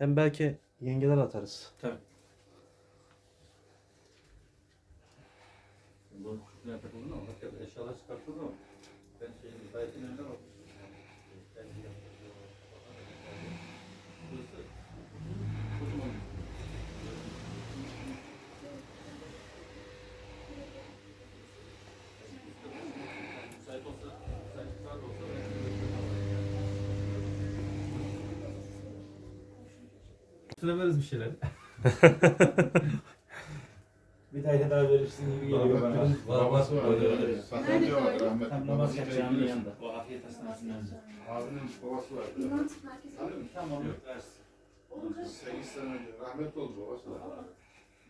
Hem belki yengeler atarız. Tabii. Bu şuraya takıldı ama bak eşyalar çıkartıldı ama ben şey müsaitin önüne bakmıştım. Veririz bir şeyler. Bir tane daha verirsin gibi geliyor bana. Babası var. Sakalcı var rahmetli. Tam namaz yapacağımın yanında. O afiyet hastanesinin önünde. Abinin babası var. İmam? Tamam. Yok, ders. olunca 8 sene önce rahmetli oldu babası da.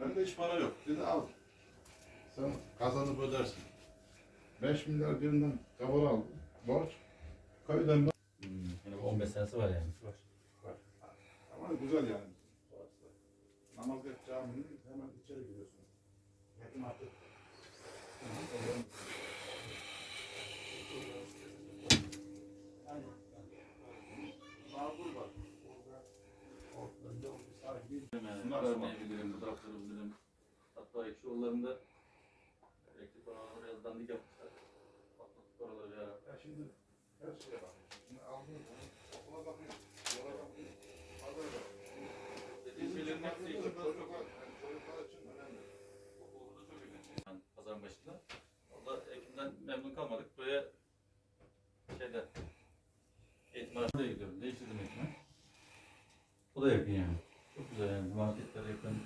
Bende hiç para yok. Dedi al. Sen kazanıp ödersin. 5 milyar birinden kabul aldım. Borç. Köyden ben. Hmm, yani 15 senesi var yani. Var. Var. Ama güzel yani. Orası da. Namaz geç caminin hemen içeri giriyorsun. Yakın artık. Bunlar vermeyebilirim, bu tarafları bilirim. Hatta ekşi yollarında elektrik paraları biraz dandik yapmışlar. Patlatıp paraları bir ara. Ya şimdi her şeye bakıyorsun. Şimdi aldığın zaman okula bakıyorsun, Çocuklar, yani çocuklar için önemli. okul burada çok önemli. Yani pazarın başında. Orada Ekim'den memnun kalmadık. Buraya şeyde eğitim araçlarına gidiyorum. Değiştirdim eğitimi. O da yakın yani. Çok güzel yani. Marketlere yakın.